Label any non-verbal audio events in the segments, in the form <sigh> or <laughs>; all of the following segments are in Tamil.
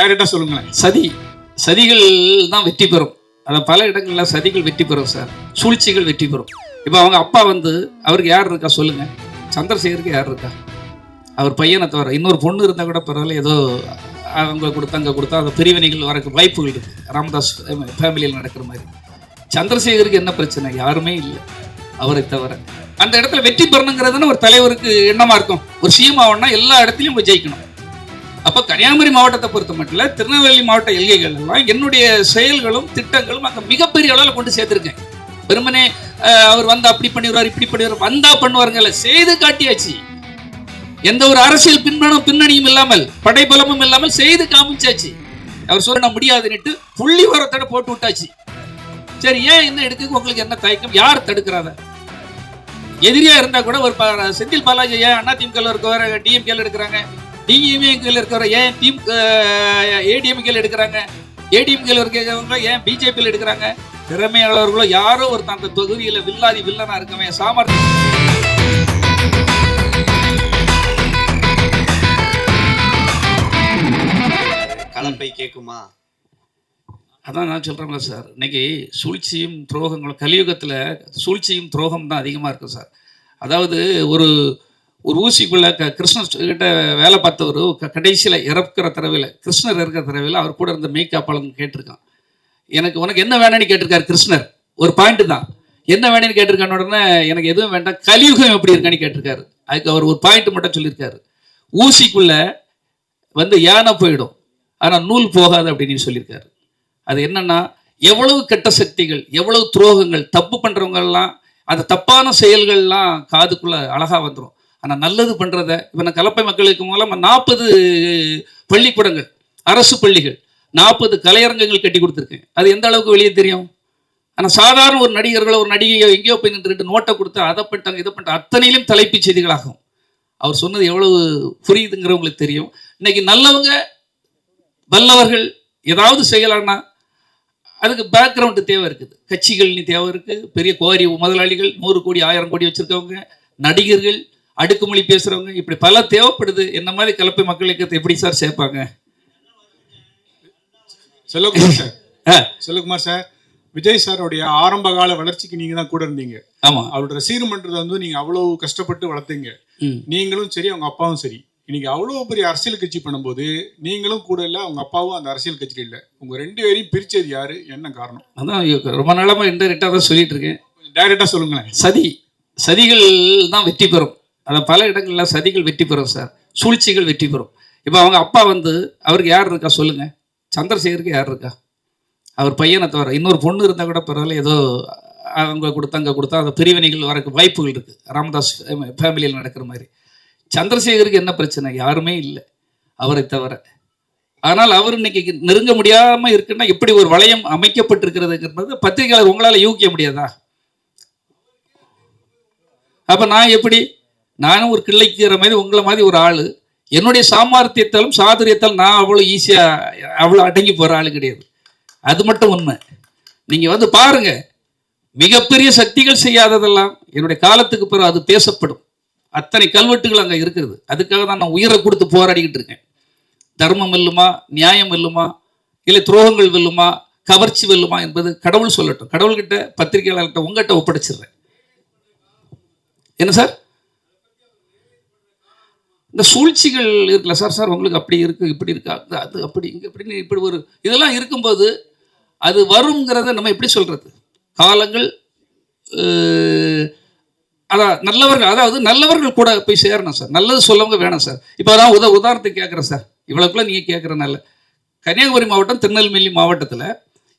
டைரக்டா சொல்லுங்களேன். சதி சதிகள் தான் வெற்றி பெறும். அதை பல இடங்கள்ல சதிகள் வெற்றி பெறும் சார் சூழ்ச்சிகள் வெற்றி பெறும். இப்போ அவங்க அப்பா வந்து அவருக்கு யார் இருக்கா சொல்லுங்க. சந்திரசேகருக்கு யார் இருக்கா? அவர் பையனை தவிர இன்னொரு பொண்ணு இருந்தால் கூட பரவாயில்ல ஏதோ அவங்க கொடுத்தா அங்கே கொடுத்தா அந்த பிரிவினைகள் வரக்கு வாய்ப்புகள் இருக்கு. ராமதாஸ் ஃபேமிலியில் நடக்கிற மாதிரி. சந்திரசேகருக்கு என்ன பிரச்சனை? யாருமே இல்லை. அவரை தவிர. அந்த இடத்துல வெற்றி பெறணுங்கிறதுன்னு ஒரு தலைவருக்கு எண்ணமாக இருக்கும் ஒரு சிஎம் ஆகணும்னா எல்லா இடத்துலையும் போய் ஜெயிக்கணும். அப்போ கன்னியாகுமரி மாவட்டத்தை பொறுத்த மட்டும் திருநெல்வேலி மாவட்ட எல்கைகள் எல்லாம் என்னுடைய செயல்களும் திட்டங்களும் அங்கே மிகப்பெரிய அளவில் கொண்டு சேர்த்திருக்கேன். வெறுமனே அவர் வந்து அப்படி பண்ணிடுவார் இப்படி பண்ணிடுவார் வந்தா பண்ணுவாருங்கல்ல செய்து காட்டியாச்சு. எந்த ஒரு அரசியல் பின்பணம் பின்னணியும் இல்லாமல் படைபலமும் இல்லாமல் செய்து காமிச்சாச்சு. அவர் சொல்ல முடியாதுன்னுட்டு புள்ளி வரத்தோட போட்டு விட்டாச்சு. சரி ஏன் என்ன எடுக்க உங்களுக்கு என்ன தயக்கம்? யார் தடுக்கிறாத எதிரியா இருந்தா கூட ஒரு செந்தில் பாலாஜி ஏன் அதிமுக இருக்க டிஎம்கேல எடுக்கிறாங்க? டிஎம்கேல இருக்கிற ஏன் டீம் ஏடிஎம்கேல எடுக்கிறாங்க? ஏடிஎம்கேல இருக்கிறவங்க ஏன் பிஜேபியில் எடுக்கிறாங்க? திறமையாளர்களோ யாரோ ஒருத்தன் அந்த தொகுதியில வில்லாதி வில்லனா இருக்கவன் சாமர்த்தியம். கலப்பை கேக்குமா? அதான் நான் சொல்கிறேன்ல சார். இன்னைக்கு சூழ்ச்சியும் துரோகங்களும் கலியுகத்தில் சூழ்ச்சியும் துரோகம் தான் அதிகமாக இருக்கும் சார். அதாவது ஒரு ஒரு ஊசிக்குள்ள க கிருஷ்ணர் கிட்ட வேலை பார்த்தவர் க கடைசியில் இறக்குற தடவையில் கிருஷ்ணர் இருக்கிற தடவையில் அவர் கூட இருந்த மேய்க்காப்பாளன் கேட்டிருக்கான். எனக்கு உனக்கு என்ன வேணும்னு கேட்டிருக்காரு கிருஷ்ணர்? ஒரு பாயிண்ட் தான். என்ன வேணும்னு கேட்டிருக்கான உடனே எனக்கு எதுவும் வேண்டாம் கலியுகம் எப்படி இருக்கான்னு கேட்டிருக்காரு. அதுக்கு அவர் ஒரு பாயிண்ட் மட்டும் சொல்லியிருக்காரு. ஊசிக்குள்ள வந்து யானை போயிடும் ஆனால் நூல் போகாது அப்படின்னு சொல்லியிருக்காரு. அது என்னன்னா எவ்வளவு கெட்ட சக்திகள் எவ்வளவு துரோகங்கள் தப்பு பண்ணுறவங்கள்லாம் அந்த தப்பான செயல்கள்லாம் காதுக்குள்ளே அழகாக வந்துடும் ஆனால் நல்லது பண்ணுறத இப்போ நான் கலப்பை மக்களுக்கு மூலமாக நாற்பது பள்ளிக்கூடங்கள் அரசு பள்ளிகள் நாற்பது கலையரங்கங்கள் கட்டி கொடுத்துருக்கேன். அது எந்த அளவுக்கு வெளியே தெரியும்? ஆனால் சாதாரண ஒரு நடிகர்களோ ஒரு நடிகையோ எங்கேயோ போய் நின்றுட்டு நோட்டை கொடுத்து அதை பண்ணிட்டாங்க இதை பண்ணிட்டாங்க அத்தனையிலும் தலைப்புச் செய்திகளாகும். அவர் சொன்னது எவ்வளவு புரியுதுங்கிறவங்களுக்கு தெரியும். இன்னைக்கு நல்லவங்க வல்லவர்கள் ஏதாவது செய்யலாம்னா அதுக்கு பேக்ரவுண்டு தேவை இருக்குது. கட்சிகள் தேவை இருக்குது பெரிய கோரி முதலாளிகள் நூறு கோடி ஆயிரம் கோடி வச்சுருக்கவங்க நடிகர்கள் அடுக்குமொழி பேசுறவங்க இப்படி பல தேவைப்படுது. என்ன மாதிரி கலப்பை மக்களுக்கு எப்படி சார் சேர்ப்பாங்க? செல்வகுமார் சார். செல்வகுமார் சார் விஜய் சாரோடைய ஆரம்ப கால வளர்ச்சிக்கு நீங்க தான் கூட இருந்தீங்க. ஆமா. அவரோட ரசிகர் மன்றத்தை வந்து நீங்க அவ்வளவு கஷ்டப்பட்டு வளர்த்தீங்க. நீங்களும் சரி அவங்க அப்பாவும் சரி. இன்னைக்கு அவ்வளவு பெரிய அரசியல் கட்சி பண்ணும்போது நீங்களும் கூட இல்ல அவங்க அப்பாவும் அந்த அரசியல் கட்சியில இல்ல. உங்க ரெண்டு பேரையும் பிரிச்சது யாரு? என்ன காரணம்? அதான் ரொம்ப நாளமா இன்டெரக்டாக தான் சொல்லிட்டு இருக்கேன். டைரக்டா சொல்லுங்களேன். சதி சதிகள் தான் வெற்றி பெறும். அதை பல இடங்களில் சதிகள் வெற்றி பெறும் சார். சூழ்ச்சிகள் வெற்றி பெறும். இப்போ அவங்க அப்பா வந்து அவருக்கு யார் இருக்கா சொல்லுங்க. சந்திரசேகருக்கு யார் இருக்கா? அவர் பையனை தவிர இன்னொரு பொண்ணு இருந்தால் கூட பரவாயில்ல ஏதோ அவங்க கொடுத்தா அங்கே கொடுத்தா அந்த பிரிவினைகள் வரக்கு வாய்ப்புகள் இருக்குது ராமதாஸ் ஃபேமிலியில் நடக்கிற மாதிரி. சந்திரசேகருக்கு என்ன பிரச்சனை? யாருமே இல்லை. அவரை தவிர. ஆனால் அவர் இன்னைக்கு நெருங்க முடியாமல் இருக்குன்னா எப்படி ஒரு வளையம் அமைக்கப்பட்டிருக்கிறதுங்கிறது பத்திரிகையாளர் உங்களால் யூகிக்க முடியாதா? அப்போ நான் எப்படி நானும் ஒரு கிள்ளைக்குற மாதிரி உங்களை மாதிரி ஒரு ஆள். என்னுடைய சாமர்த்தியத்தாலும் சாதுரியத்தாலும் நான் அவ்வளோ ஈஸியாக அவ்வளோ அடங்கி போகிற ஆளு கிடையாது. அது மட்டும் உண்மை. நீங்கள் வந்து பாருங்க. மிகப்பெரிய சக்திகள் செய்யாததெல்லாம் என்னுடைய காலத்துக்கு பிறகு அது பேசப்படும். அத்தனை கல்வெட்டுகள் அங்கே இருக்கிறது. அதுக்காக தான் நான் உயிரை கொடுத்து போராடிக்கிட்டு இருக்கேன். தர்மம் வெல்லுமா நியாயம் வெல்லுமா இல்லை துரோகங்கள் வெல்லுமா கவர்ச்சி வெல்லுமா என்பது கடவுள் சொல்லட்டும். கடவுள்கிட்ட பத்திரிகையாளர்கிட்ட உங்கள்கிட்ட ஒப்படைச்சிடுறேன். என்ன சார்? இந்த சூழ்ச்சிகள் இருக்குல்ல சார்? சார் உங்களுக்கு அப்படி இருக்கு இப்படி இருக்கா? அது அப்படி இங்கே இப்படின்னு இப்படி ஒரு இதெல்லாம் இருக்கும்போது அது வருங்கிறத நம்ம எப்படி சொல்கிறது காலங்கள் அதான் நல்லவர்கள் அதாவது நல்லவர்கள் கூட போய் சேரணும் சார். நல்லது சொல்லவங்க வேணும் சார். இப்போ அதான் உத உதாரணத்துக்கு கேட்குறேன் சார். இவ்வளோக்குள்ள நீங்கள் கேட்குறனால கன்னியாகுமரி மாவட்டம் திருநெல்வேலி மாவட்டத்தில்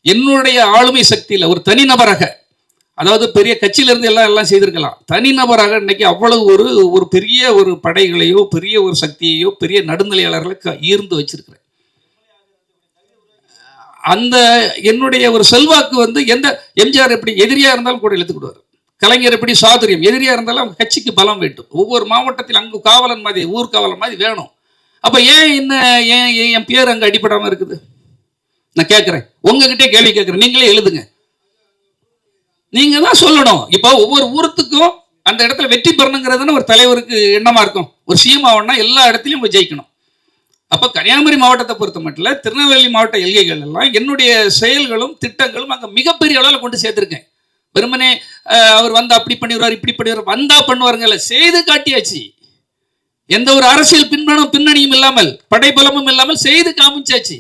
என்னுடைய ஆளுமை சக்தியில் ஒரு தனிநபராக அதாவது பெரிய கட்சியிலேருந்து எல்லாம் எல்லாம் செய்திருக்கலாம். தனிநபராக இன்னைக்கு அவ்வளவு ஒரு ஒரு பெரிய ஒரு படைகளையோ பெரிய ஒரு சக்தியையோ பெரிய நடுநிலையாளர்களை க- ஈர்ந்து வச்சிருக்கிறேன். அந்த என்னுடைய ஒரு செல்வாக்கு வந்து எந்த எம்ஜிஆர் எப்படி எதிரியா இருந்தாலும் கூட இழுத்துக்கிடுவார் கலைஞர் எப்படி சாதுரியம் எதிரியா இருந்தாலும் அவங்க கட்சிக்கு பலம் வேண்டும். ஒவ்வொரு மாவட்டத்தில் அங்கு காவலன் மாதிரி ஊர் காவலன் மாதிரி வேணும். அப்ப ஏன் என்ன ஏன் என் பேர் அங்க அடிப்படாமல் இருக்குது? நான் கேட்குறேன் உங்ககிட்டே கேள்வி கேட்குறேன் நீங்களே எழுதுங்க. நீங்க தான் சொல்லணும். இப்போ ஒவ்வொரு ஊரத்துக்கும் அந்த இடத்துல வெற்றி பெறணுங்கிறதுன்னு ஒரு தலைவருக்கு எண்ணமா இருக்கும். ஒரு சிஎம் எல்லா இடத்துலையும் போய் ஜெயிக்கணும். அப்ப கன்னியாகுமரி மாவட்டத்தை பொறுத்த மட்டும் திருநெல்வேலி மாவட்ட எல்கைகள் எல்லாம் என்னுடைய செயல்களும் திட்டங்களும் அங்க மிகப்பெரிய அளவில் கொண்டு சேர்த்திருக்கேன். வெறுமனே அவர் வந்து அப்படி பண்ணிடுவார் இப்படி பண்ணிடுவார் வந்தா பண்ணுவாருங்கல்ல செய்து காட்டியாச்சு. எந்த ஒரு அரசியல் பின்பணம் பின்னணியும் இல்லாமல் படைபலமும் இல்லாமல் செய்து காமிச்சாச்சு.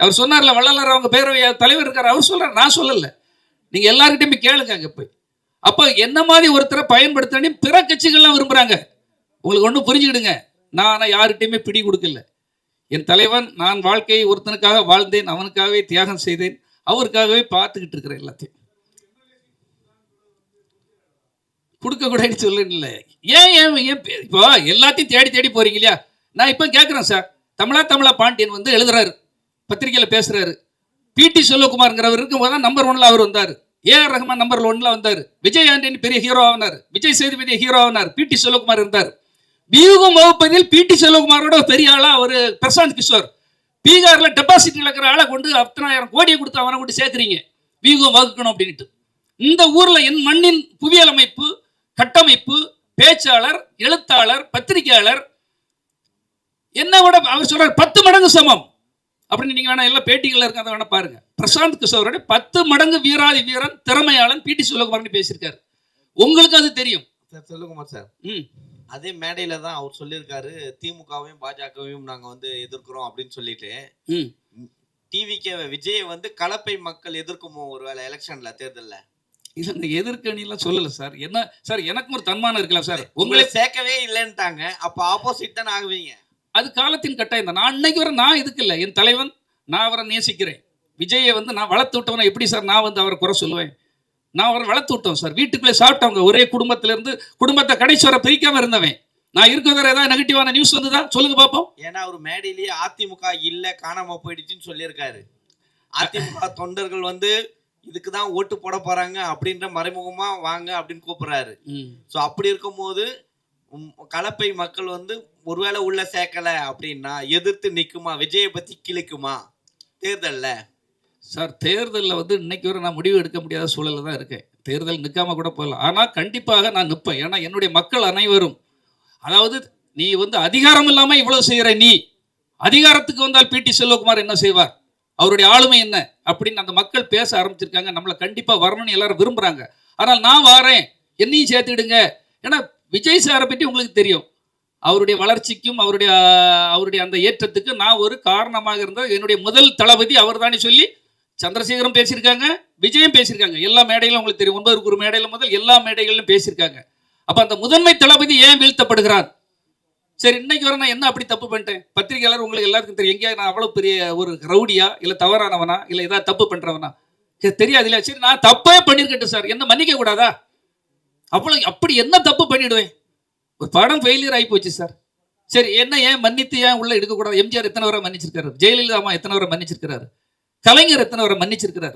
அவர் சொன்னார்ல வள்ளலார் அவங்க பேரவை தலைவர் இருக்கார் அவர் சொல்றார் நான் சொல்லலை. நீங்க எல்லார்கிட்டயும் போய் கேளுங்க அங்க போய். அப்போ என்ன மாதிரி ஒருத்தரை பயன்படுத்தணும் பிற கட்சிகள்லாம் விரும்புறாங்க. உங்களுக்கு ஒன்றும் புரிஞ்சுக்கிடுங்க. நான் ஆனால் யார்கிட்டயுமே பிடி கொடுக்கல. என் தலைவன் நான் வாழ்க்கையை ஒருத்தனுக்காக வாழ்ந்தேன் அவனுக்காகவே தியாகம் செய்தேன் அவருக்காகவே பார்த்துக்கிட்டு இருக்கிறேன் எல்லாத்தையும். கொடுக்க கூடாதுன்னு சொல்லல ஏன் ஏன் ஏன் இப்போ எல்லாத்தையும் தேடி தேடி போறீங்க இல்லையா? நான் இப்போ கேட்குறேன் சார். தமிழா தமிழா பாண்டியன் வந்து எழுதுறாரு. பத்திரிக்கையில் பேசுறாரு. பிடி செல்வகுமார்ங்கிறவர் இருக்கும்போது தான் நம்பர் ஒன்ல அவர் வந்தார். ஏஆர் ரஹ்மான் நம்பர் ஒன்ல வந்தார். விஜய் ஆண்டனி பெரிய ஹீரோ ஆனார். விஜய் சேதுபதி ஹீரோ ஆனார். பிடி செல்வகுமார் இருந்தார். வியூகம் வகுப்பதில் பிடி செல்வகுமாரோட பெரிய ஆளா அவர் பிரசாந்த் கிஷோர். பீகார்ல டெபாசிட் இழக்கிற ஆளை கொண்டு அத்தனாயிரம் கோடியை கொடுத்து அவனை கொண்டு சேர்க்குறீங்க. வியூகம் வகுக்கணும் அப்படின்ட்டு இந்த ஊர்ல என் மண்ணின் புவியியல் அமைப்பு கட்டமைப்பு பேச்சாளர் எழுத்தாளர் பத்திரிகையாளர் என்ன விட அவர் சொல்றார் பத்து மடங்கு சமம். அப்படின்னு நீங்க வேணா எல்லாம் பேட்டிகள்ல இருக்க அதை வேணா பாருங்க. பிரசாந்த் கிஷோரோட பத்து மடங்கு வீராதி வீரன் திறமையாளன் பிடி சுலகுமார்னு பேசியிருக்காரு. உங்களுக்கு அது தெரியும். Sir Selvakumar sir. ம். அதே மேடையில தான் அவர் சொல்லியிருக்காரு திமுகவையும் பாஜகவையும் நாங்க வந்து எதிர்க்கிறோம் அப்படின்னு சொல்லிட்டு. ம். டிவிக்கே விஜயை வந்து கலப்பை மக்கள் எதிர்க்குமோ ஒருவேளை எலெக்ஷன்ல தேர்தல்ல? இது அந்த எதிர்க்கணிலாம் சொல்லல சார். என்ன சார் எனக்கும் ஒரு தன்மானம் இருக்கலாம் சார். உங்களை உங்களை சேர்க்கவே இல்லைன்ட்டாங்க. அப்ப ஆப்போசிட் தானே ஆகுவீங்க? அது காலத்தின் கட்டாயம் தான் நான் அன்னைக்கு வரை நான் இதுக்கு இல்லை. என் தலைவன் நான் அவரை நேசிக்கிறேன். விஜயை வந்து நான் வளர்த்து விட்டவனை எப்படி சார் நான் வந்து அவரை குறை சொல்லுவேன்? நான் அவரை வளர்த்து விட்டோம் சார். வீட்டுக்குள்ளே சாப்பிட்டவங்க ஒரே குடும்பத்துல இருந்து குடும்பத்தை கடைசி வரை பிரிக்காம இருந்தவன். நான் இருக்கிற ஏதாவது நெகட்டிவான நியூஸ் வந்துதா? சொல்லுங்க பார்ப்போம் ஏன்னா அவர் மேடையிலேயே அதிமுக இல்ல காணாம போயிடுச்சுன்னு சொல்லியிருக்காரு. அதிமுக தொண்டர்கள் வந்து இதுக்கு தான் ஓட்டு போட போறாங்க அப்படின்ற மறைமுகமா வாங்க அப்படின்னு கூப்பிடுறாரு. ஸோ அப்படி இருக்கும்போது கலப்பை மக்கள் வந்து ஒருவேளை உள்ள சேர்க்கல அப்படின்னா எதிர்த்து நிற்குமா விஜயை பத்தி கிழிக்குமா? தேர்தலில். சார் தேர்தலில் வந்து இன்னைக்கு வரை நான் முடிவு எடுக்க முடியாத சூழலில் தான் இருக்கேன். தேர்தல் நிற்காம கூட போகலாம் ஆனால் கண்டிப்பாக நான் நிற்பேன் ஏன்னா என்னுடைய மக்கள் அனைவரும் அதாவது நீ வந்து அதிகாரம் இல்லாமல் இவ்வளவு செய்கிற நீ அதிகாரத்துக்கு வந்தால் பிடி செல்வகுமார் என்ன செய்வார்? அவருடைய ஆளுமை என்ன? அப்படின்னு அந்த மக்கள் பேச ஆரம்பிச்சிருக்காங்க. நம்மளை கண்டிப்பாக வரணும்னு எல்லாரும் விரும்புகிறாங்க ஆனால் நான் வாரேன். என்னையும் சேர்த்துடுங்க ஏன்னா விஜய் சாரை பற்றி உங்களுக்கு தெரியும். அவருடைய வளர்ச்சிக்கும் அவருடைய அவருடைய அந்த ஏற்றத்துக்கு நான் ஒரு காரணமாக இருந்த என்னுடைய முதல் தளபதி அவர் தானே சொல்லி சந்திரசேகரும் பேசியிருக்காங்க விஜயும் பேசியிருக்காங்க. எல்லா மேடையிலும் உங்களுக்கு தெரியும் ஒன்பது ஒரு மேடையில் முதல் எல்லா மேடைகளிலும் பேசியிருக்காங்க. அப்போ அந்த முதன்மை தளபதி ஏன் வீழ்த்தப்படுகிறார்? சரி இன்னைக்கு வர நான் என்ன அப்படி தப்பு பண்ணிட்டேன்? பத்திரிகையாளர் உங்களுக்கு எல்லாருக்கும் தெரியும். எங்கேயா நான் அவ்வளோ பெரிய ஒரு ரவுடியா இல்லை தவறானவனா இல்லை ஏதாவது தப்பு பண்ணுறவனா சரி, தெரியாது இல்லையா சரி நான் தப்பே பண்ணியிருக்கட்டும் சார். என்ன மன்னிக்க கூடாதா அவ்வளோ அப்படி என்ன தப்பு பண்ணிடுவேன்? படம் ஃபெயிலியர் ஆகி போச்சு சார் சரி என்ன ஏன் மன்னித்து ஏன் உள்ள எடுக்கக்கூடாது? எம்ஜிஆர் எத்தனை வரை மன்னிச்சிருக்காரு? ஜெயலலிதா அம்மா எத்தனை வரை மன்னிச்சிருக்காரு கலைஞர் எத்தனை வரை மன்னிச்சிருக்கிறாரு?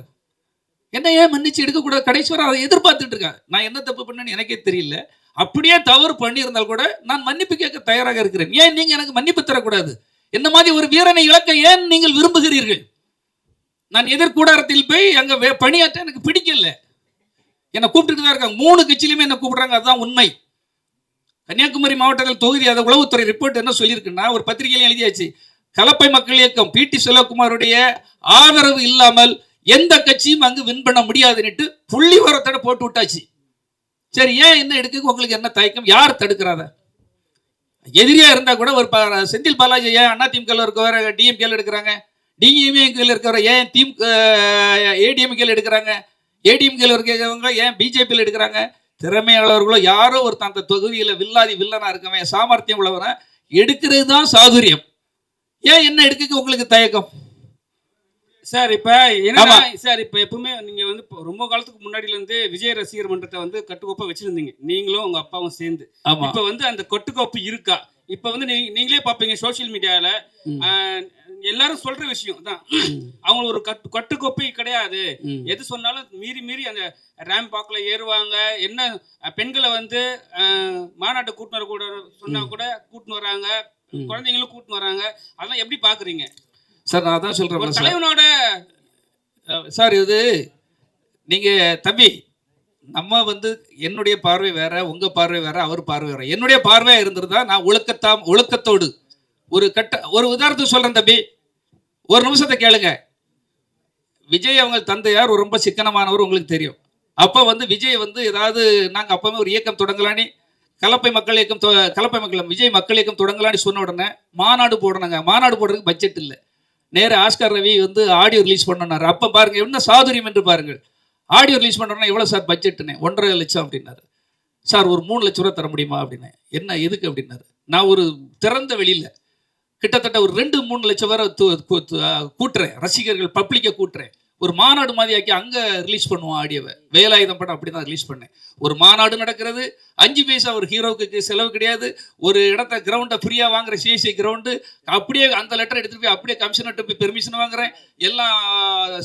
என்ன ஏன் மன்னிச்சு எடுக்கக்கூடாது? கடைசி வரை அதை எதிர்பார்த்துட்டு இருக்கேன் நான் என்ன தப்பு பண்ணேன்னு எனக்கே தெரியல. அப்படியே தவறு பண்ணியிருந்தால் கூட நான் மன்னிப்பு கேட்க தயாராக இருக்கிறேன். ஏன் நீங்க எனக்கு மன்னிப்பு தரக்கூடாது? என்ன மாதிரி ஒரு வீரனை இழக்க ஏன் நீங்கள் விரும்புகிறீர்கள்? நான் எதிர்கூடாரத்தில் போய் அங்க வே- பணியாற்ற எனக்கு பிடிக்கல. என்னை கூப்பிட்டுட்டு தான் இருக்காங்க. மூணு கட்சியிலுமே என்ன கூப்பிடுறாங்க. அதுதான் உண்மை. கன்னியாகுமரி மாவட்டத்தில் தொகுதி அதை உளவுத்துறை ரிப்போர்ட் என்ன சொல்லியிருக்குன்னா ஒரு பத்திரிகையில் எழுதியாச்சு கலப்பை மக்கள் இயக்கம் பிடி செல்வகுமாருடைய ஆதரவு இல்லாமல் எந்த கட்சியும் அங்கு வின் பண்ண முடியாதுன்னுட்டு புள்ளி வரத்தோட போட்டு விட்டாச்சு சரி ஏன் என்ன எடுக்க உங்களுக்கு என்ன தயக்கம் யார் தடுக்கிறாத எதிரியா இருந்தா கூட ஒரு ப- செந்தில் பாலாஜி ஏன் அண்ணா அதிமுக இருக்கிற டிஎம்கேல எடுக்கிறாங்க டிஎம்கேல இருக்கிற ஏன் தீம் ஏடிஎம்கேல எடுக்கிறாங்க ஏடிஎம்கேல இருக்கிறவங்க ஏன் பிஜேபியில் எடுக்கிறாங்க திறமையாளர்களோ யாரோ ஒருத்தன் அந்த தொகுதியில வில்லாதி வில்லனா இருக்கவன் சாமர்த்தியம் உள்ளவன எடுக்கிறது தான் சாதுரியம். ஏன் என்ன எடுக்க உங்களுக்கு தயக்கம்? சார் இப்ப என்னன்னா சார் இப்ப எப்பவுமே நீங்க வந்து இப்போ ரொம்ப காலத்துக்கு முன்னாடில இருந்து விஜய் ரசிகர் மன்றத்தை வந்து கட்டுக்கோப்பா வச்சிருந்தீங்க. நீங்களும் உங்க அப்பாவும் சேர்ந்து. இப்ப வந்து அந்த கட்டுக்கோப்பு இருக்கா? இப்ப வந்து நீ- நீங்களே பாப்பீங்க சோஷியல் மீடியால ம். எல்லாரும் சொல்ற விஷயம் தான் அவங்க ஒரு கட்டு கட்டுக்கோப்பை கிடையாது. எது சொன்னாலும் மீறி மீறி அந்த ரேம் பாக்ல ஏறுவாங்க. என்ன பெண்களை வந்து மாநாட்டு கூட்டினு கூட சொன்னா கூட கூட்டின்னு வராங்க. குழந்தைங்களும் கூட்டின்னு வராங்க. அதெல்லாம் எப்படி பாக்குறீங்க? சார் நான் அதான் சொல்றேன் தலைவனோட சார் இது நீங்க தம்பி நம்ம வந்து என்னுடைய பார்வை வேற உங்க பார்வை வேற அவர் பார்வை வேற. என்னுடைய பார்வையா இருந்திருந்தா நான் ஒழுக்கத்தாம் ஒழுக்கத்தோடு ஒரு கட்ட ஒரு உதாரணத்துக்கு சொல்றேன் தம்பி. ஒரு நிமிஷத்தை கேளுங்க. விஜய் அவங்க தந்தையார் ஒரு ரொம்ப சிக்கனமானவர் உங்களுக்கு தெரியும். அப்போ வந்து விஜய் வந்து ஏதாவது நாங்கள் அப்பவே ஒரு இயக்கம் தொடங்கலான்னு கலப்பை மக்கள் இயக்கம் தொ- கலப்பை மக்கள் விஜய் மக்கள் இயக்கம் தொடங்கலான்னு சொன்ன உடனே மாநாடு போடணுங்க. மாநாடு போடுறதுக்கு பட்ஜெட் இல்லை. நேர ஆஸ்கர் ரவி வந்து ஆடியோ ரிலீஸ் பண்ணனாரு. அப்போ பாருங்க என்ன சாதுரியம் என்று பாருங்கள். ஆடியோ ரிலீஸ் பண்ணோன்னா எவ்வளோ சார் பட்ஜெட்டுன்னு ஒன்றரை லட்சம் அப்படின்னாரு. சார் ஒரு மூணு லட்ச ரூபா தர முடியுமா அப்படின்னு. என்ன எதுக்கு அப்படின்னாரு. நான் ஒரு திறந்த வெளியில் கிட்டத்தட்ட ஒரு ரெண்டு மூணு லட்சம் பேரை கூட்டுறேன். ரசிகர்கள் பப்ளிக்கை கூட்டுறேன். ஒரு மாநாடு மாதிரி ஆக்கி அங்கே ரிலீஸ் பண்ணுவோம் ஆடியோவை வேலாயுதம் படம் அப்படி தான் ரிலீஸ் பண்ணேன். ஒரு மாநாடு நடக்கிறது. அஞ்சு பைசா ஒரு ஹீரோவுக்கு செலவு கிடையாது. ஒரு இடத்த கிரவுண்டை ஃப்ரீயாக வாங்குற சிஎஸ்சி கிரவுண்டு அப்படியே அந்த லெட்டர் எடுத்துகிட்டு போய் அப்படியே கமிஷனர்கிட்ட போய் பெர்மிஷன் வாங்குறேன். எல்லா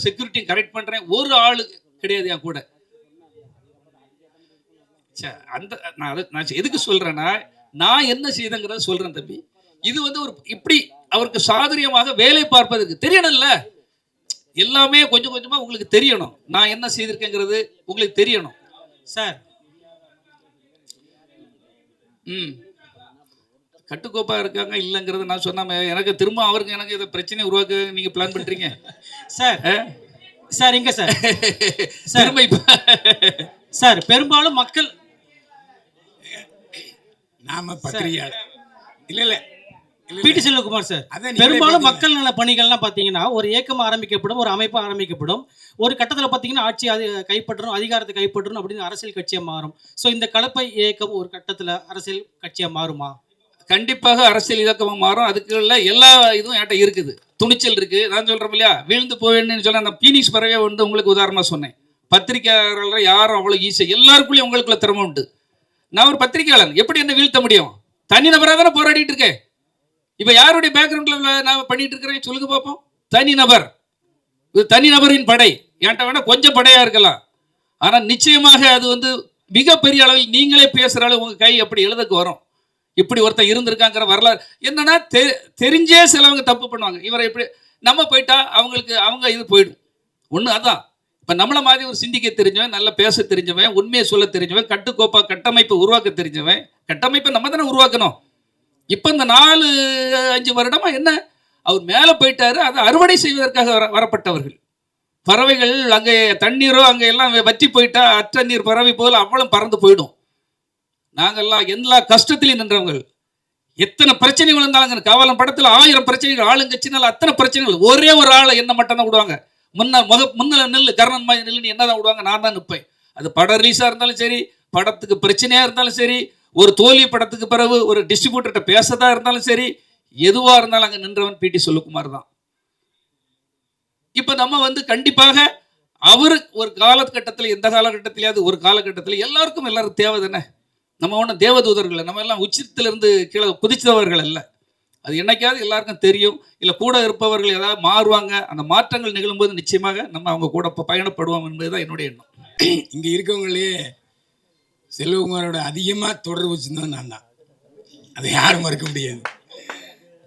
செக்யூரிட்டியும் கரெக்ட் பண்ணுறேன் ஒரு ஆள் கிடையாது என் கூட. அந்த நான் அதை நான் எதுக்கு சொல்கிறேன்னா நான் என்ன செய்தங்கிறத சொல்கிறேன் தம்பி. இது வந்து ஒரு இப்படி அவருக்கு சாதுரியமாக வேலை பார்ப்பதற்கு தெரியணும்ல. எல்லாமே கொஞ்சம் கொஞ்சமா உங்களுக்கு தெரியணும். நான் என்ன செய்திருக்கேங்கிறது உங்களுக்கு தெரியணும். சார். ம். கட்டுக்கோப்பா இருக்காங்க இல்லைங்கிறது நான் சொன்னாம எனக்கு திரும்ப அவருக்கு எனக்கு இதை பிரச்சனை உருவாக்க நீங்க பிளான் பண்றீங்க? சார்? சார் இங்க சார்? <laughs> திரும்ப இப்ப. சார் பெரும்பாலும் மக்கள் நாம பத்திரிகையாளர் இல்ல இல்ல, பிடி செல்வகுமார் சார் பெரும்பாலும். மக்கள் நல பணிகள்லாம் பார்த்தீங்கன்னா ஒரு இயக்கம் ஆரம்பிக்கப்படும் ஒரு அமைப்பு ஆரம்பிக்கப்படும். ஒரு கட்டத்தில் பார்த்தீங்கன்னா ஆட்சி அது கைப்பற்றணும் அதிகாரத்தை கைப்பற்றணும் அப்படின்னு அரசியல் கட்சியா மாறும். ஸோ இந்த கலப்பை இயக்கம் ஒரு கட்டத்தில் அரசியல் கட்சியா மாறுமா? கண்டிப்பாக அரசியல் இயக்கமாக மாறும். அதுக்குள்ள எல்லா இதுவும் என்கிட்ட இருக்குது. துணிச்சல் இருக்கு. நான் சொல்றேன் இல்லையா? வீழ்ந்து போவேன்னு சொல்ல அந்த பீனிக்ஸ் பறவை வந்து உங்களுக்கு உதாரணமா சொன்னேன். பத்திரிகையாளர்கள் யாரும் அவ்வளோ ஈஸி எல்லாருக்குள்ளேயும் உங்களுக்குள்ள திறமை உண்டு. நான் ஒரு பத்திரிகையாளன். எப்படி என்ன வீழ்த்த முடியும்? தனிநபராக தானே போராடிட்டு இருக்கேன். இப்போ யாருடைய பேக்ரவுண்ட்ல நான் பண்ணிட்டு இருக்கிறேன் சொல்லுங்க பார்ப்போம் தனிநபர் இது தனிநபரின் படை. என்கிட்ட வேணா கொஞ்சம் படையா இருக்கலாம். ஆனா நிச்சயமாக அது வந்து மிகப்பெரிய அளவில் நீங்களே பேசுற அளவு உங்க கை அப்படி எழுதக்கு வரும். இப்படி ஒருத்தன் இருந்திருக்காங்கிற வரலாறு. என்னன்னா தெ- தெரிஞ்சே சிலவங்க தப்பு பண்ணுவாங்க. இவரை எப்படி நம்ம போயிட்டா அவங்களுக்கு அவங்க இது போயிடும். ஒன்று அதான். இப்போ நம்மளை மாதிரி ஒரு சிந்திக்க தெரிஞ்சவன் நல்லா பேச தெரிஞ்சவன் உண்மையை சொல்ல தெரிஞ்சவன் கட்டுக்கோப்பா கட்டமைப்பை உருவாக்க தெரிஞ்சவன் கட்டமைப்பை நம்ம தானே உருவாக்கணும். இப்போ இந்த நாலு அஞ்சு வருடமா என்ன? அவர் மேலே போயிட்டாரு அதை அறுவடை செய்வதற்காக வர வரப்பட்டவர்கள். பறவைகள் அங்கே தண்ணீரோ அங்கே எல்லாம் வற்றி போயிட்டா அற்ற நீர் பறவை போல அவ்வளோ பறந்து போயிடும். நாங்கள்லாம் எல்லா கஷ்டத்திலையும் நின்றவங்கள் எத்தனை பிரச்சனைகள் இருந்தாலும் காவலம் படத்தில் ஆயிரம் பிரச்சனைகள் ஆளுங்கட்சினால அத்தனை பிரச்சனைகள் ஒரே ஒரு ஆளை என்ன மட்டும் தான் விடுவாங்க? முன்ன முக முன்னில் நெல் கர்ணன் மாதிரி நில்லுன்னு என்னதான் விடுவாங்க? நான் தான் நிற்பேன் அது படம் ரிலீஸாக இருந்தாலும் சரி படத்துக்கு பிரச்சனையாக இருந்தாலும் சரி ஒரு தோல்வி படத்துக்கு பிறகு ஒரு டிஸ்ட்ரிபியூட்டர்கிட்ட பேசதா இருந்தாலும் சரி எதுவாக இருந்தாலும் அங்கே நின்றவன் பிடி சொல்லுக்குமார் தான். இப்போ நம்ம வந்து கண்டிப்பாக அவர் ஒரு காலகட்டத்தில் எந்த காலகட்டத்திலேயாவது ஒரு காலகட்டத்தில் எல்லாருக்கும் எல்லாரும் தேவை தானே? நம்ம ஒன்றும் தேவதூதர்கள் நம்ம எல்லாம் உச்சத்திலிருந்து கீழே குதிச்சவர்கள் அல்ல. அது என்னைக்காவது எல்லாருக்கும் தெரியும். இல்லை கூட இருப்பவர்கள் ஏதாவது மாறுவாங்க அந்த மாற்றங்கள் நிகழும்போது நிச்சயமாக நம்ம அவங்க கூட பயணப்படுவோம் பயணப்படுவோம் என்பதுதான் என்னுடைய எண்ணம். இங்கே இருக்கவங்களே செல்வகுமாரோட அதிகமாக தொடர்பு வச்சுருந்தது நான் தான் அதை யாரும் மறுக்க முடியாது.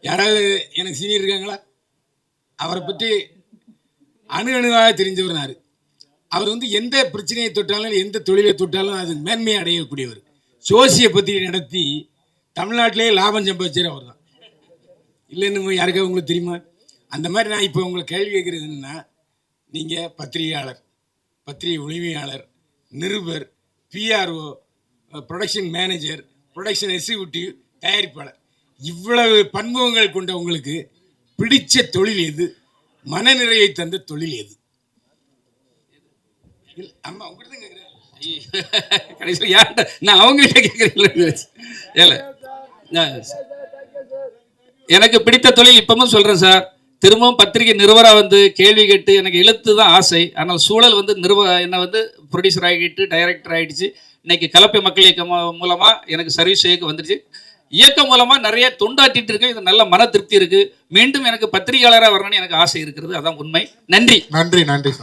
யாராவது எனக்கு சீனியர் இருக்காங்களா? அவரை பற்றி அணு அணுவாக தெரிஞ்சவர் நாரு அவர் வந்து எந்த பிரச்சனையை தொட்டாலும் எந்த தொழிலை தொட்டாலும் அது மேன்மையை அடையக்கூடியவர். சோசிய பற்றி நடத்தி தமிழ்நாட்டிலே லாபம் சம்பாதிச்சார் அவர் தான் இல்லைன்னு யாருக்காவது உங்களுக்கு தெரியுமா? அந்த மாதிரி நான் இப்போ உங்களை கேள்வி கேட்குறதுன்னா நீங்கள் பத்திரிகையாளர் பத்திரிகை உரிமையாளர் நிருபர் PRO production manager production executive தயாரிப்பாளர். இவ்வளவு பன்முகங்கள் கொண்ட உங்களுக்கு பிடிச்ச தொழில் எது? மனநிறையை தந்த தொழில் எது? ஆமா உங்கள்கிட்ட கேட்குறேன் கடைசியில் யார்கிட்ட? நான் அவங்ககிட்ட கேட்குறேன் எனக்கு பிடித்த தொழில் இப்பவும் சொல்றேன் சார். திரும்பவும் பத்திரிகை நிறுவராக வந்து கேள்வி கேட்டு எனக்கு எழுத்து தான் ஆசை. ஆனால் சூழல் வந்து நிறுவ என்ன வந்து ப்ரொடியூசர் ஆகிட்டு டைரக்டர் ஆகிடுச்சு. இன்னைக்கு கலப்பை மக்கள் இயக்கம் மூலமாக எனக்கு சர்வீஸ் இயக்கம் வந்துருச்சு இயக்கம் மூலமாக நிறைய தொண்டாட்டிட்டு இருக்கேன் இது நல்ல மன திருப்தி இருக்கு. மீண்டும் எனக்கு பத்திரிகையாளராக வரணும்னு எனக்கு ஆசை இருக்கிறது. அதான் உண்மை. நன்றி. நன்றி நன்றி சார்.